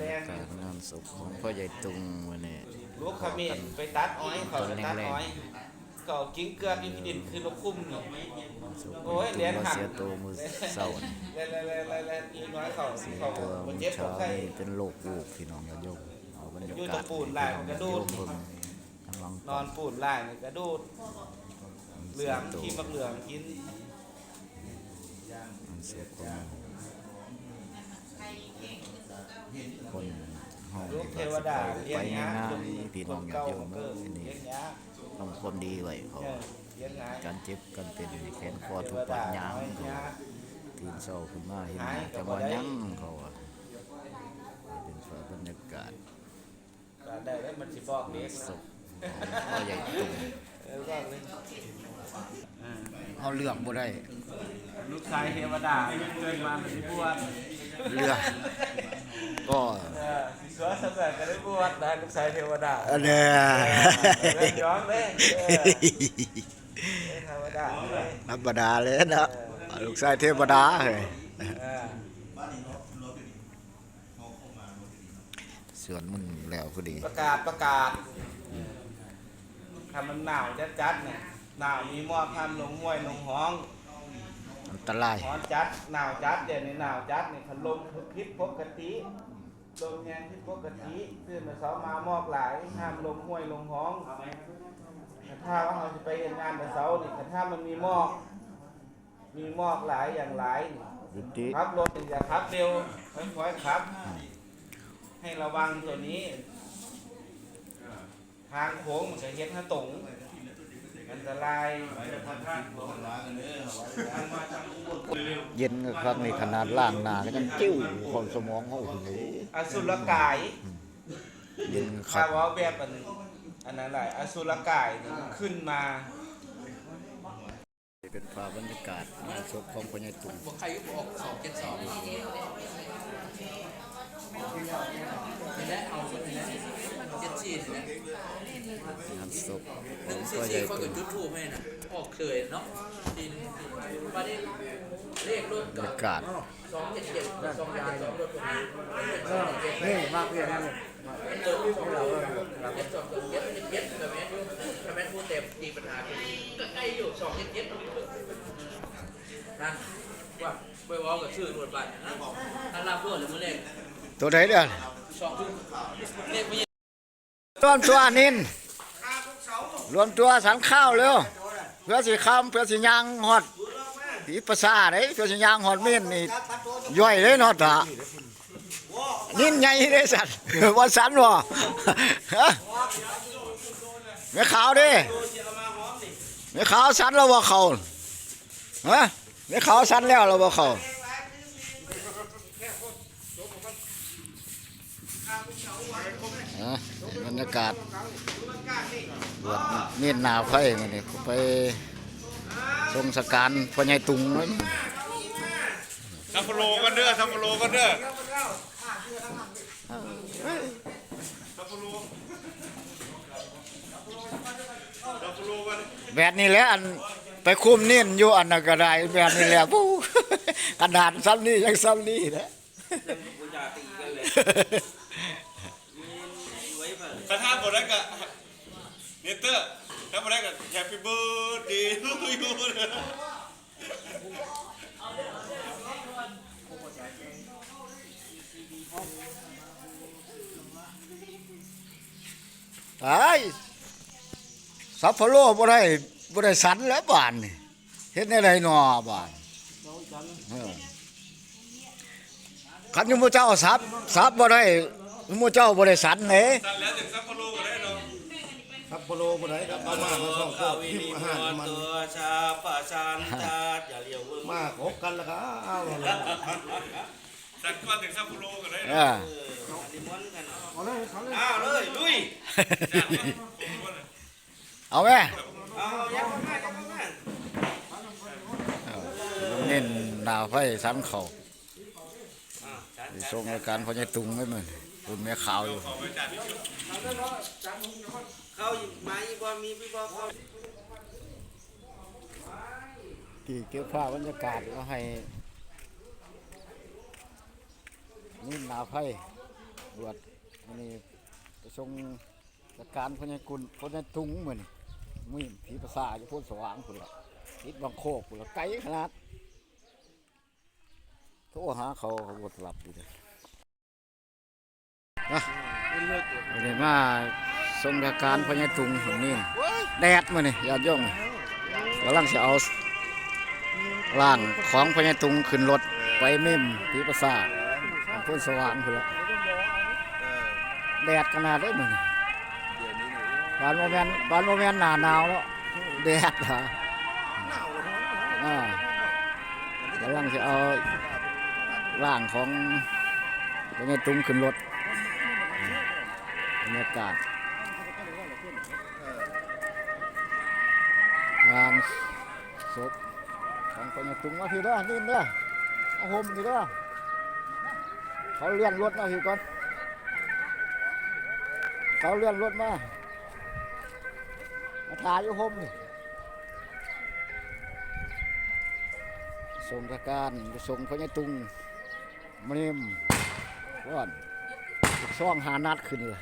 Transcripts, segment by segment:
การงานศพของพ่อใหญ่ตุงวันนี้ลูกขมิ้นไปตัดอ้อยเขาไปตัดอ้อยก็เอากิ้งเกลือกอยู่ที่ดินคือลูกคุ้มนี่ศพโอ้ยเหรียญหักเสียตัวมือเศร้านี่แล้วแล้วแล้วแล้วอีน้อยเขาเสียเขาตัวบ่มือเจ็บบ่เช้าไข้นี่เป็นโรควูบพี่น้องกันโยมเอาบรรยาอยู่กาตะศปูนลายมันกระดูดพี่น้องกำลังนอนปูนลายนี่กระดูดเหลืองกินบักเหลืองกินมันเสียของ คนห้องลูกเทวดาเลี้ยไปงง่ายๆพี่น้องอย่าโยมเเอ้ยนี่ลี้ยงความดีไว้เขาเออเลี้ยงยาการเจ็บกันเป็นแขนคอทุกปัดาญญางเขาตื่นเช้าขึ้นมาเห็นหายจังก็หบ่วะได้ยังเขาเป็นฝาบรรยากาศได้แล้วมันสิบอกเด็กศพพ่อใหญ่ตุงเออบอกเลยเอาเลือกบ่ได้ลูกชายเทวดาเกิดมาเป็นบวช เลือกก็เออสิสวสำเร็จก็ได้บวชได้ลูกชายเทวดาอันเนี้ยเล่นย้อนเลยเออเทวดาเลยธรรมดาเลยนะลูกชายเทวดาเฮ้ยเออส่วนมึงแล้วพอดี ประกาศประกาศทำมันหนาวจัดจัดๆเนี่ยหนาวมีหมอกทำลงห้วยลงห้อง อันตรายร้อนจัดหนาวจัดเดี๋ยวนี้หนาวจัดนี่พัดลมพิษปกติลมแรงพิษปกติตื่นมาเช้ามาหมอกหลายห้ามลงห้วยลงห้องแต่ถ้าว่าเราจะไปเฮ็ดงานแต่เช้านี่แต่ถ้ามันมีหมอกมีหมอกหลายอย่างหลายนี่ยุติขับรถอย่าขับเร็วค่อยๆขับ ให้ระวังตัวนี้ ทางโค้งมันจะเฮ็ดให้ตรงอันตราย เย็นก็ครั้งนี้ขนาดล่างหนาก็ยังจิ้วของสมองเขาหูอสุรกายเย็นคถ้ารับว่าแบบอันอันนั้นแหละอสุรกายนี่ขึ้นมา เป็นภาพบรรยากาศงานศพของพญ่ตุงบใครก็บอกสองเจ็ดสองเห็นแล้วเอาเห็นแล้วเจ็ดสี่เห็นแล้ว งานศพขหอนึ่งงสี่พ่อใหสี่ญ่คนตุกับงจุดทูบให้นะออกเคยเนาะทีนึงวันนี้เลขรถบรรกัยากาศสองเจ็ดเจ็ดสองเจ็ดสองรถตรงนี้นี่มากเรียนนี่เจอของเราเออครับเจ็ดสองเจ็ดเจ็ดเจ็ดแบบนี้แบบนี้พูดเต็มตีปัญหาก็ใกล้อยู่สองเจ็ดเจ็ดนั่นว่าไปว่ากับชื่อรถบัตรนะถ้ารับรถหรือมือเลขตัวไหนเด้อสองทุ่มเลขไม่รวมตัวนิน รวมตัวสันข้าวเร็วเพื่อสิคำเพื่อสิยางหอดผีภาษาเด้เพื่อสิยางหอดเม่นนี่ย่อยเลยเนาะตานินใหญ่เด้สัตว์ว่าสันบ่ฮะแม่ขาวด้แม่ขาวสันแล้วบ่เขาฮะแม่ขาวสันแล้วแล้วบ่เขาอะบรรยากาศ บวชเน้นหนาไฟมันนี่ไปทรงสการพ่อใหญ่ตุงนั่นซัฟโลกันเด้อซัฟโลกันเด้อซัฟโลซัฟโลกันแบบนี้แหละอันไปคุมเน้นอยู่อันนั้นก็ได้แบบนี้แหละปู้กระดาษซ้ำนี่ยังซ้ำนี่นะถ้าท่าบ่ได้ก็ เนเตอร์ถ้าบ่ได้ก็แฮปปี้เบิร์ดเดย์ทูยูเด้อตายสัพพะโลบ่ได้บ่ได้สันแล้วบ้านนี่เฮ็ดในไรหนอบ้านเออคันอยู่หมู่เจ้าสับสับบ่ได้หมู่เจ้าบ่ได้สันเด้ตัดแล้วถึงซัฟโลก็ได้เนาะซัป โปโรบ่ได้ครับมามามาส่งข้าวพิมพ์อาหารมันตัวชาปะชันตาอย่าเลี้ยวเบิ่งมาคบกันแล้วก็อ้าวตัก่อนถึงซัฟโลก็ได้เอเนาะอนิมนต์กันเอาเอาเลยเอาเลยอ้าวเลยลุยเอาแม่เอายักเข้ามายักเข้ามาเน้นดาวไฟสันเขาอ่าจัดไปส่งรายการพ่อใหญ่ตุงไว้มื้อน คุณแม่ขาวอยู่ขอไปจัดที่ชุดเข้ามาอีกบ่มีพี่บ่เขาที่เก็บภาพบรรยากาศมาให้นี่นาไพ่บวชวันนี้ไปชงจัดการพญากุลพญาตุงเหมือนมุ้ยผีภาษาอยู่โพ้นสว่างพุ่นละทิศบางโคกพุ่นละไกลขนาดโทรหาเขาเขาบดหลับอยู่เลย วันนี้มาทรงจัดการพญาตุงคนนี้แดดมาเนี่ยยอดย่องกำลังจะเอาร่างของพญาตุงขึ้นรถไปเม่มผีภาษาโพ้นสว่างพุ่นละแดดขนาดได้เหมือนบานโมเมนต์บานโมเมนต์หนาหนาวแล้วแดดเหรออ่ากำลังจะเอาร่างของเป็นไงตุ้งขึ้นรถ บรรยากาศงานศพของเป็นตุ้งมาพี่เด้อนี่เด้อเอาห่มพี่เด้อเขาเลื่อนรถมาพี่ก่อนเขาเลื่อนรถมามาถ่ายอยู่ห่มนี่ส่งกการส่งพญตุงมนิมว่อนซ่องหานัดขึ้นเลย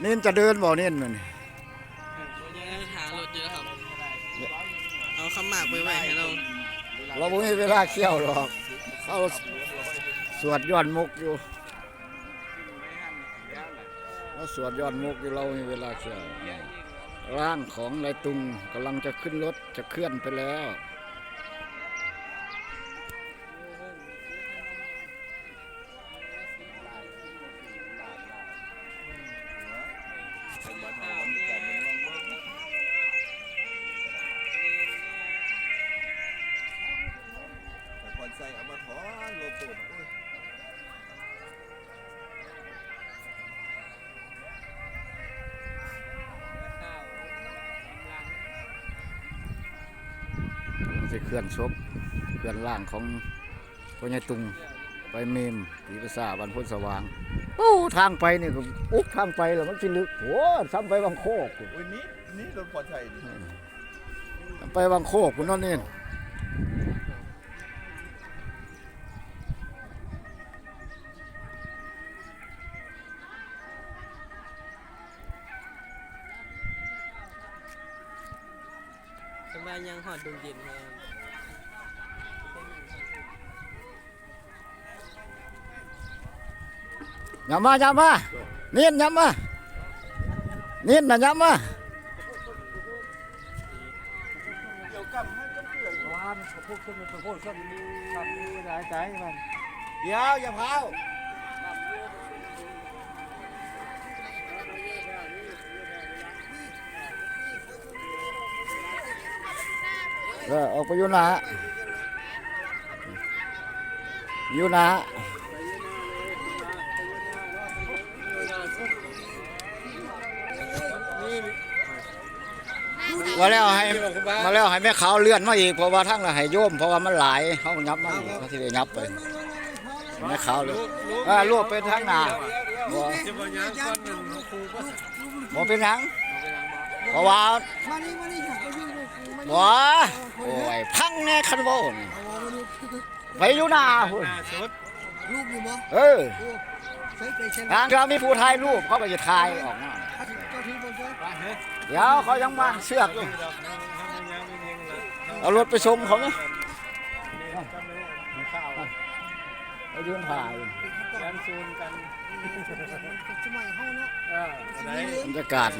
เน้นจะเดินบ่เน้นมันยังหารถอยู่นะครับ เอาคำหมากไปไว้ให้เราเราไม่มีเวลาเที่ยวหรอกเขาสวดย้อนมุกอยู่เราสวดย้อนมุกอยู่เราไม่มีเวลาเที่ยวร่างของนายตุงกำลังจะขึ้นรถจะเคลื่อนไปแล้ว มันจะเคลื่อนศพเคลื่อนร่างของพ่อใหญ่ตุงไปเมมผีภาษาบันพุทธสว่างโอ้ทางไปนี่ก็อุ๊บทางไปแล้วมันสิลึกโอ้ซ้ำไปบางโคกพุ่นโอ้ยนี่นี่รถพอใช่ดิซ้ำไปบางโคกคุณนั่นนี่สบายยังหอดดงเย็นมาอ ย่ามาอย่ามาเนียนอย่ามาเนีย มาแล้วให้มาแล้วให้แม่ขาวเลื่อนมาอีกเพราะว่าทั้งละให้โยมเพราะว่ามันหลายเขายับมาอีกเขาที่ได้ยับไปแม่ขาวเลยอ่ารวบไปทางหนาบ่บ่เป็นหยังเพราะว่าบ่โอ้ยพังแน่คันบ่นไปอยู่หน้าพุ่นลูกอยู่บ่เออทางเรามีผู้ถ่ายรูปเขาก็จะถ่ายออกมา เจ้าที่บ่ช่วยเดี๋ยวเขายังมาเชือกอยู่เอารถไปส่งเขาไหมเอายืนถ่ายกันซูนกันสมัยเฮาเนาะบรรยากาศ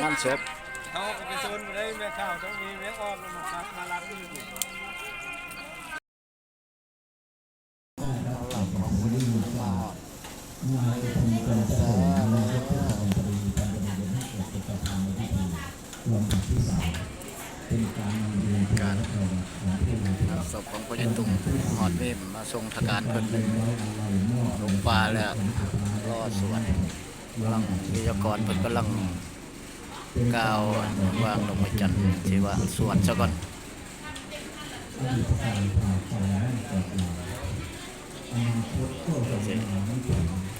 งานศพเขาก็ไปชนได้แม่ข้าวต้องมีแม่ออกมาครับมารับที่นี่การ ศพของพ่อใหญ่ตุงหอดเมมมาส่งทการเพิ่นลงป่าแล้วรอสวดกำลังวิทยากรเพิ่นกำลังกล่าววางลงมาจันทร์ที่ว่าสวดซะก่อน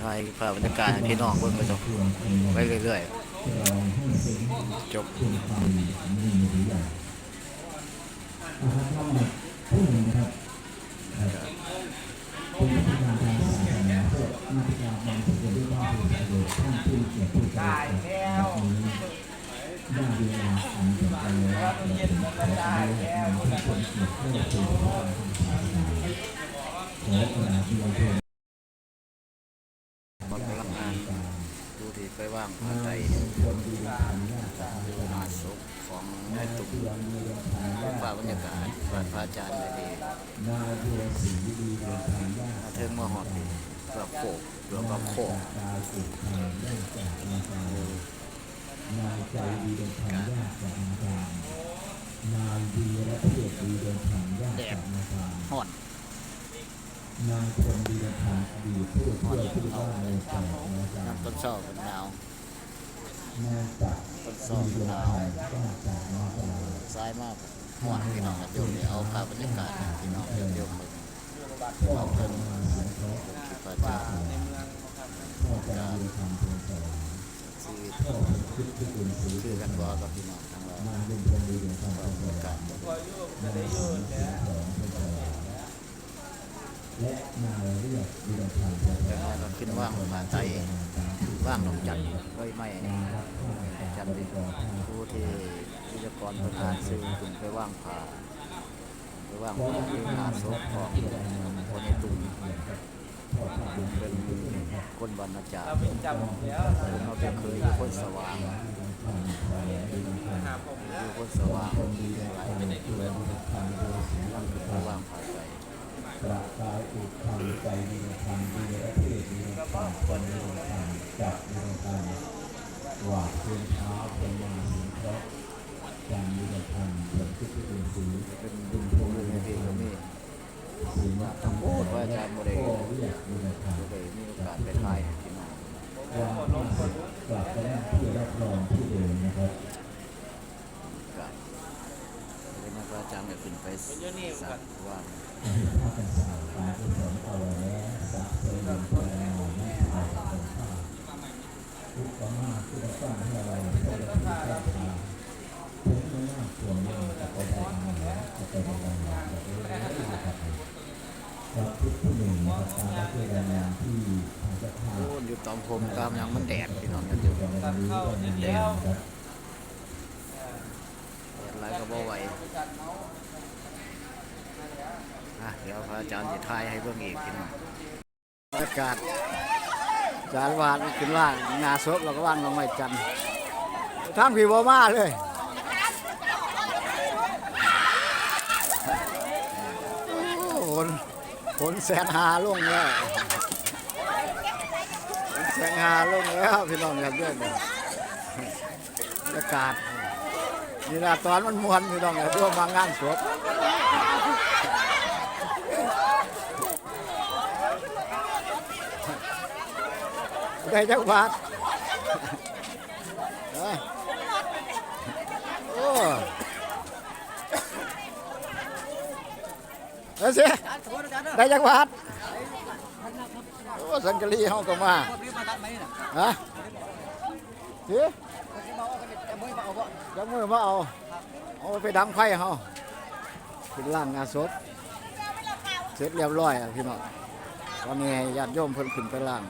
ถ่ายภาพบรรยากาศพี่น้องเพิ่นไปจบไปเรื่อยๆจบได้ บรรยากาศฝ่าพระอาจารย์เลยดีมาเทิงมาหอดดีเกือบโขกเกือบกับโขกแดดห่อนนางคนดีเดินทางอดีตผู้ช่วยผู้ว่าในฝ่ายอาจารน้ำย์ต้นเศร้าเป็นหนาวนางจักรต้นเศร้าดีเป็นเดิหนนาวทางก็จากมาจากซ้ายมาก ห่อนพี่น้องกันโยมเนี่ยเอาภาพบรรยากาศให้พี่น้องโยมโยมเบิ่งพ่อเอาเพิ่นคิดว่าจะจะดีทำเพียงแต่ชีวิตพ่อเนี่ยเอกันบ่กับพี่น้องทั้งหลายนางเป็นคนดีดินทางบรรยากาศก็ได้อยู่แล้วและนาเรียกดีเดินทางเพียงแต่อยก็ขึ้นว่างมาไตว่างดอกจันทร์ไว้ไม่จันทร์ดีผู้ที่ ยากรประธานซื้อขึ้นไปว่างผ่าไปว่างผ่าที่งานศพของคนในตุ่มเป็นคนบรรณาจารเราย์เราเป็นเคยอยู่คนสว่างอยู่คนสว่างหลายเป็นไปว่างผ่าไปประกายอุทานใจดีทางดีและเทศดีทางคนดีทางจับดีทางหวาเพียงเท้าเป็นมาเสียงเพราะจั นดีเดินทางเป็นคิดที่เป็นสีเป็นบุญภูมิในที่ก็มีสีนักทั้งโอ้พระอาจารย์บ่ได้ก็เรียกดีเดินทางบ่ได้มีโอกาสไปถ่ายให้พี่น้องวันที่กลับไปนั่งที่รับรองที่เดิมนะครับกันเป็นนักพระอาจารย์ก็ขึ้นไปสักวันถ้าเป็นสาวตาที่สมเอาไว้แล้วสักเสริมพลังไม่ถ่ายเป็นผ้าทุกข์ก็มากที่เราสร้งให้เราได้รับที่แอยู่ตอมผมตามยังมันแดดพี่น้องกันอยู่จะมาดูรายงานนะครับแดดหลายก็บ่ไหวอะเดี๋ยวพระอาจารย์จะถ่ายให้เบิ่งอีกพี่น้องบรรยากาศจานวานขึ้นล่างงาศพแล้วก็ว่างลงไม้จันทร์ทางพี่บ่มาเลยโอ้ฝ นฝนแสนหาลงแล้วฝนแสนหาลงแล้วพี่น้องครับเด้วยเนี่ยบรรยากาศนี่ละตอนมันมวนพี่น้องครับด้วยมางานศพได้จักบาทเอ้โอ้เอาสิ ได้จักบาทโอ้สังกะรีเฮาก็มาฮะสิจักมือมาเอาเอาไปดังไฟเฮาขึ้นล่างงานศพเสร็จเรียบร้อยอะพี่น้องตอนนี้ให้ญาติโยมเพิ่นขึ้นไปล่าง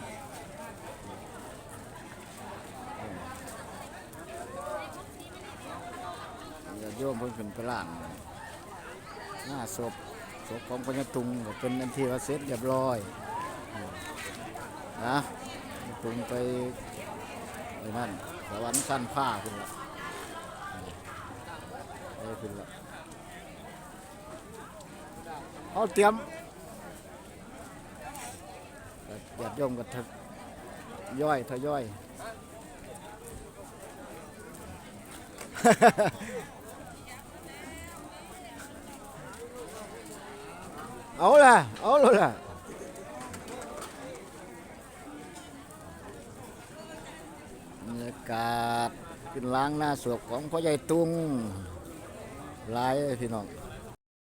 ญาติโยมเพิ่นขึ้นไปล่างหน้าศพศ พของพญาตุงก็เป็นอันที่ว่าเสร็จเรียบร้อยนะตุงไปไปนั่นสวรรค์สั้นผ้าขึ้นละไปขึ้นละเอาเตรียมญาติโยมก็ทย่อยทย่อย เอาละเอาเลยละบรรยากาศขึ้นล้างหน้าสวกของพ่อใหญ่ตุงลายพี่น้อง